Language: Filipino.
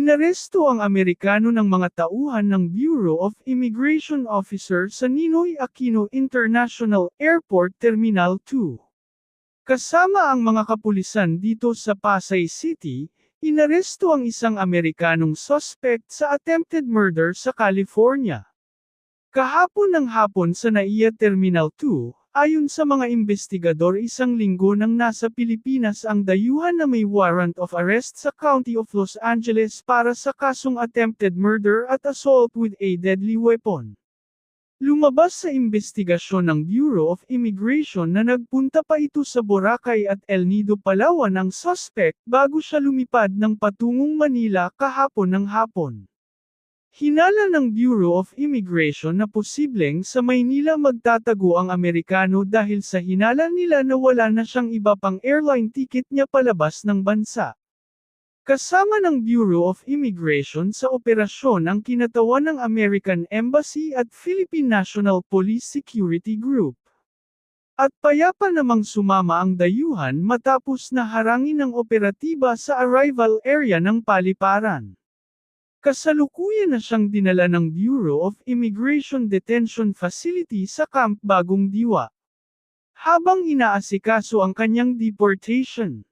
Inaresto ang Amerikano ng mga tauhan ng Bureau of Immigration Officer sa Ninoy Aquino International Airport Terminal 2. Kasama ang mga kapulisan dito sa Pasay City, inaresto ang isang Amerikanong suspect sa attempted murder sa California. Kahapon ng hapon sa NAIA Terminal 2, ayon sa mga investigador isang linggo nang nasa Pilipinas ang dayuhan na may warrant of arrest sa County of Los Angeles para sa kasong attempted murder at assault with a deadly weapon. Lumabas sa investigasyon ng Bureau of Immigration na nagpunta pa ito sa Boracay at El Nido, Palawan ang suspect bago siya lumipad ng patungong Manila kahapon ng hapon. Hinala ng Bureau of Immigration na posibleng sa Maynila magtatago ang Amerikano dahil sa hinala nila na wala na siyang iba pang airline ticket niya palabas ng bansa. Kasama ng Bureau of Immigration sa operasyon ang kinatawan ng American Embassy at Philippine National Police Security Group. At payapa namang sumama ang dayuhan matapos na harangin ng operatiba sa arrival area ng paliparan. Kasalukuyan na siyang dinala ng Bureau of Immigration Detention Facility sa Camp Bagong Diwa. Habang inaasikaso ang kanyang deportation.